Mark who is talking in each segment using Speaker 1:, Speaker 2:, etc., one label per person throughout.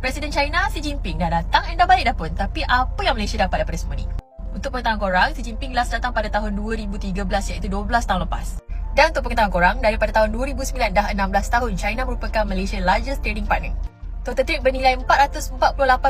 Speaker 1: Presiden China Xi Jinping dah datang and dah balik dah pun. Tapi apa yang Malaysia dapat daripada semua ni? Untuk pengetahuan korang, Xi Jinping last datang pada tahun 2013 iaitu 12 tahun lepas. Dan untuk pengetahuan korang, daripada tahun 2009 dah 16 tahun, China merupakan Malaysia largest trading partner. Total trade bernilai 448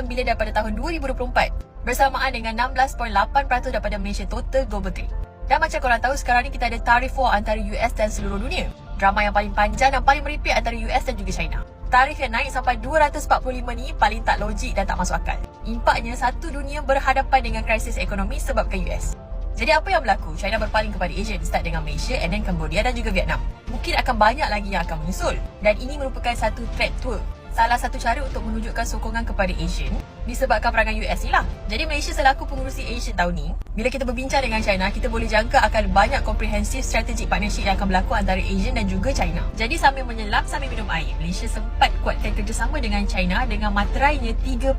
Speaker 1: bilion daripada tahun 2024 bersamaan dengan 16.8% daripada Malaysia total global trade. Dan macam korang tahu sekarang ni kita ada tarif war antara US dan seluruh dunia. Drama yang paling panjang dan paling meripik antara US dan juga China. Tarif yang naik sampai 245 ni paling tak logik dan tak masuk akal. Impaknya satu dunia berhadapan dengan krisis ekonomi sebabkan US. Jadi apa yang berlaku? China berpaling kepada Asia start dengan Malaysia and then Cambodia dan juga Vietnam. Mungkin akan banyak lagi yang akan menyusul. Dan ini merupakan satu threat tour salah satu cara untuk menunjukkan sokongan kepada Asian disebabkan perangan US ni lah. Jadi Malaysia selaku pengurusi Asian tahun ni, bila kita berbincang dengan China, kita boleh jangka akan banyak comprehensive strategic partnership yang akan berlaku antara Asian dan juga China. Jadi sambil menyelam sambil minum air, Malaysia sempat kuatkan kerjasama dengan China dengan materainya 31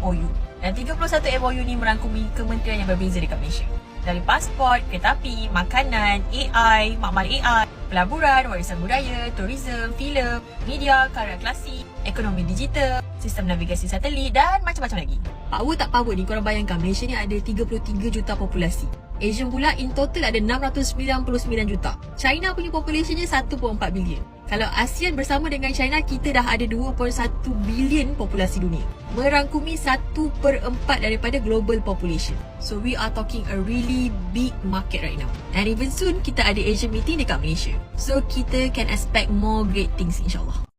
Speaker 1: MOU. Dan 31 MOU ni merangkumi kementerian yang berbeza dekat Malaysia. Dari pasport, kereta api, makanan, AI, makmal AI, pelaburan, warisan budaya, tourism, filem, media, karya klasik, ekonomi digital, sistem navigasi satelit dan macam-macam lagi. Power tak power ni korang bayangkan Malaysia ni ada 33 juta populasi. Asian pula in total ada 699 juta. China punya populationnya 1.4 bilion. Kalau ASEAN bersama dengan China, kita dah ada 2.1 bilion populasi dunia. Merangkumi 1 per 4 daripada global population. So we are talking a really big market right now. And even soon, kita ada Asian meeting dekat Malaysia. So kita can expect more great things insyaAllah.